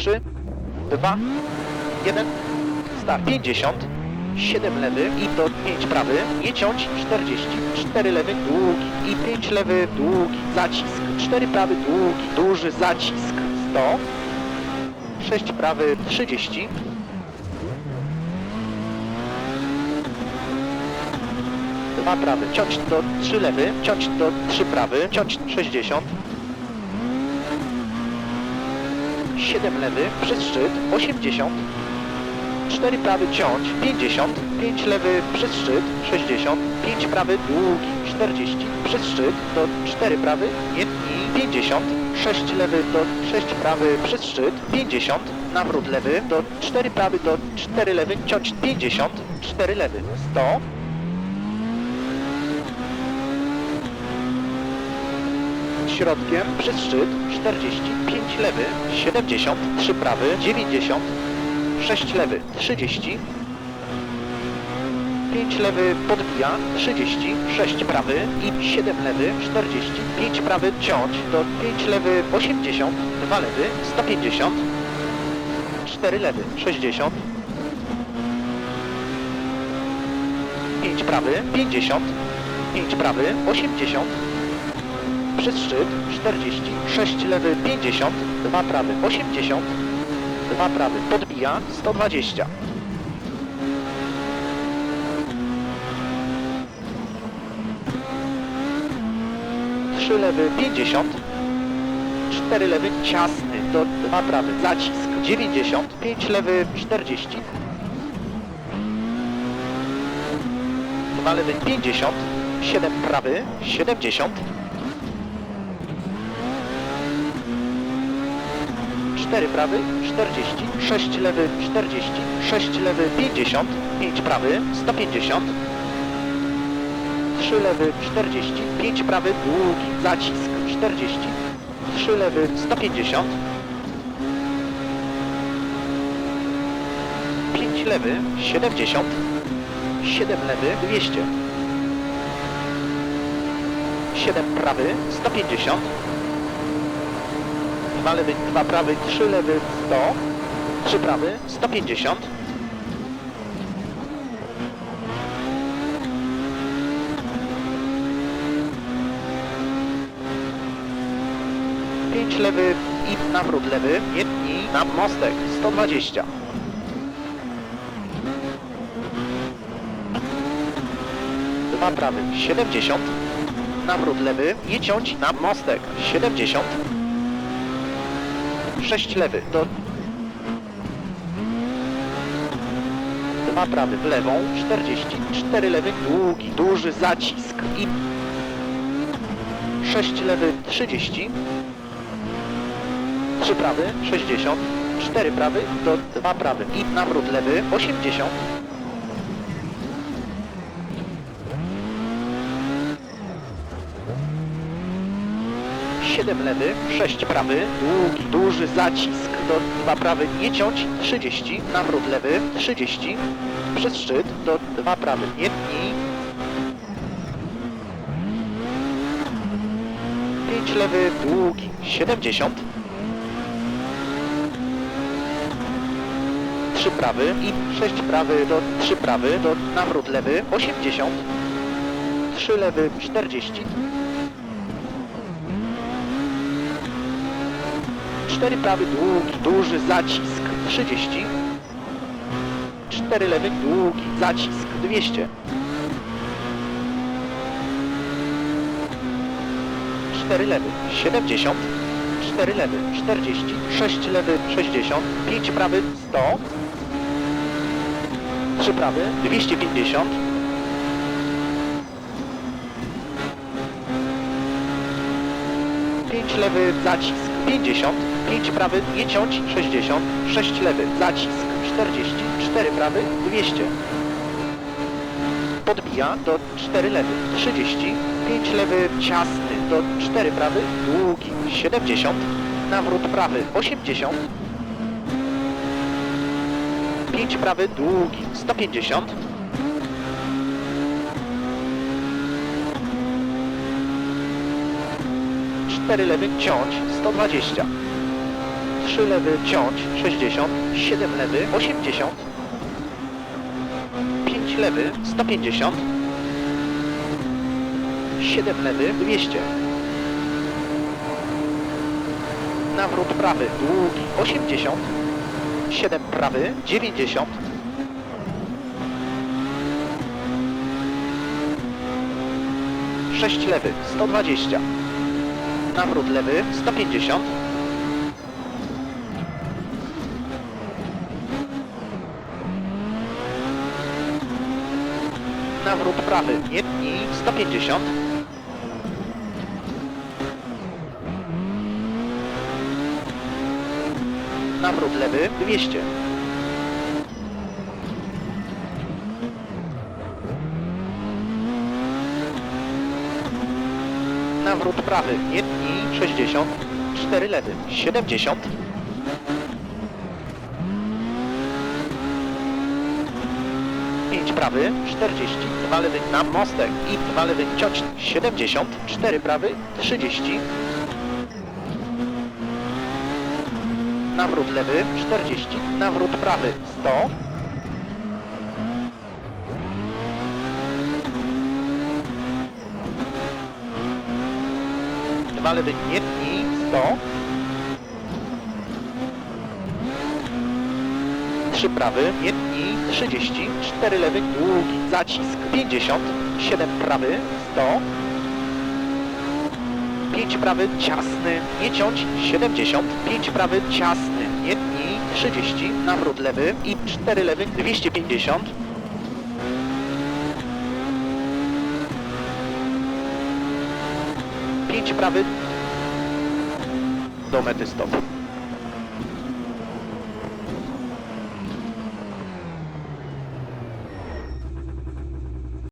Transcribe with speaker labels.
Speaker 1: 3, 2, 1, start. 50, 7 lewy i do 5 prawy, nie ciąć 40, 4 lewy, długi. I 5 lewy, długi, zacisk, 4 prawy, długi, duży zacisk, 100, 6 prawy, 30, dwa prawy, ciąć do 3 lewy, ciąć do 3 prawy, ciąć 60, 7 lewy, przez szczyt, 80, 4 prawy ciąć, 50, 5 lewy przez szczyt, 60, 5 prawy długi, 40, przez szczyt do 4 prawy, nie i 50, 6 lewy do 6 prawy przez szczyt, 50, nawrót lewy do 4 prawy do 4 lewy, ciąć 50, 4 lewy, 100, środkiem przez szczyt 40, 5 lewy, 70, 3 prawy, 90, 6 lewy, 30, 5 lewy podbija, 30, 6 prawy i 7 lewy, 40, 5 prawy ciąć do 5 lewy, 80, 2 lewy, 150, 4 lewy, 60, 5 prawy, 50, 5 prawy, 80, przez szczyt 40, 6 lewy 50, 2 prawy 80, 2 prawy podbija 120. Trzy lewy 50, 4 lewy ciasny do 2 prawy zacisk 90, 5 lewy 40, 2 lewy 50, 7 prawy 70, 4 prawy, 40, 6 lewy, 40, 6 lewy, 50, 5 prawy, 150, 3 lewy, 40, 5 prawy, długi, zacisk, 40, 3 lewy, 150, 5 lewy, 70, 7 lewy, 200, 7 prawy, 150, 2 lewy, 2 prawy, 3 lewy, 100, 3 prawy, 150, pięć lewy i nawrót lewy, nie i na mostek 120. Dwa prawy 70, nawrót lewy, nie ciąć na mostek 70. 6 lewy. Do 2 prawy w lewą, 40, 4 lewy, długi, duży zacisk i 6 lewy, 30, 3 prawy, 60, 4 prawy do 2 prawy i nawrót lewy, 80, 7 lewy, 6 prawy, długi, duży zacisk do 2 prawy, nie ciąć, 30, nawrót lewy, 30, przez szczyt do 2 prawy, nie i 5 lewy, długi, 70, 3 prawy i 6 prawy do 3 prawy do nawrót lewy, 80, 3 lewy, 40, 4 prawy długi, duży zacisk. 30 4 lewy długi, zacisk. 200 4 lewy 70 4 lewy 40 6 lewy 60 5 prawy 100 3 prawy 250 5 lewy zacisk 50 5 prawy, nie ciąć, 60, 6 lewy, zacisk, 40, 4 prawy, 200. Podbija do 4 lewy, 30, 5 lewy, ciasny, do 4 prawy, długi, 70, nawrót prawy, 80, 5 prawy, długi, 150, cztery lewy ciąć 120 3 lewy, ciąć, 60, 7 lewy, 80, 5 lewy, 150, 7 lewy, 200. Nawrót prawy, długi, 80, 7 prawy, 90, Sześć lewy, 120. Nawrót lewy, 150. Nawrót prawy, nie tnij, 150. Nawrót lewy, 200. Nawrót prawy, tnij, 60. 4 lewy, 70. Pięć prawy, 40, dwa lewy na mostek i dwa lewy cioć, 70, 4 prawy, 30. Nawrót lewy, 40, nawrót prawy, 100. Lewy nie tnij, 100. Trzy prawy, nie tnij, 30. Cztery lewy, długi, zacisk, 50. Siedem prawy, 100. Pięć prawy, ciasny, nie ciąć, 70. Pięć prawy, ciasny, nie tnij, 30. Nawrót lewy i cztery lewy, 250. Pięć prawy, do mety stop.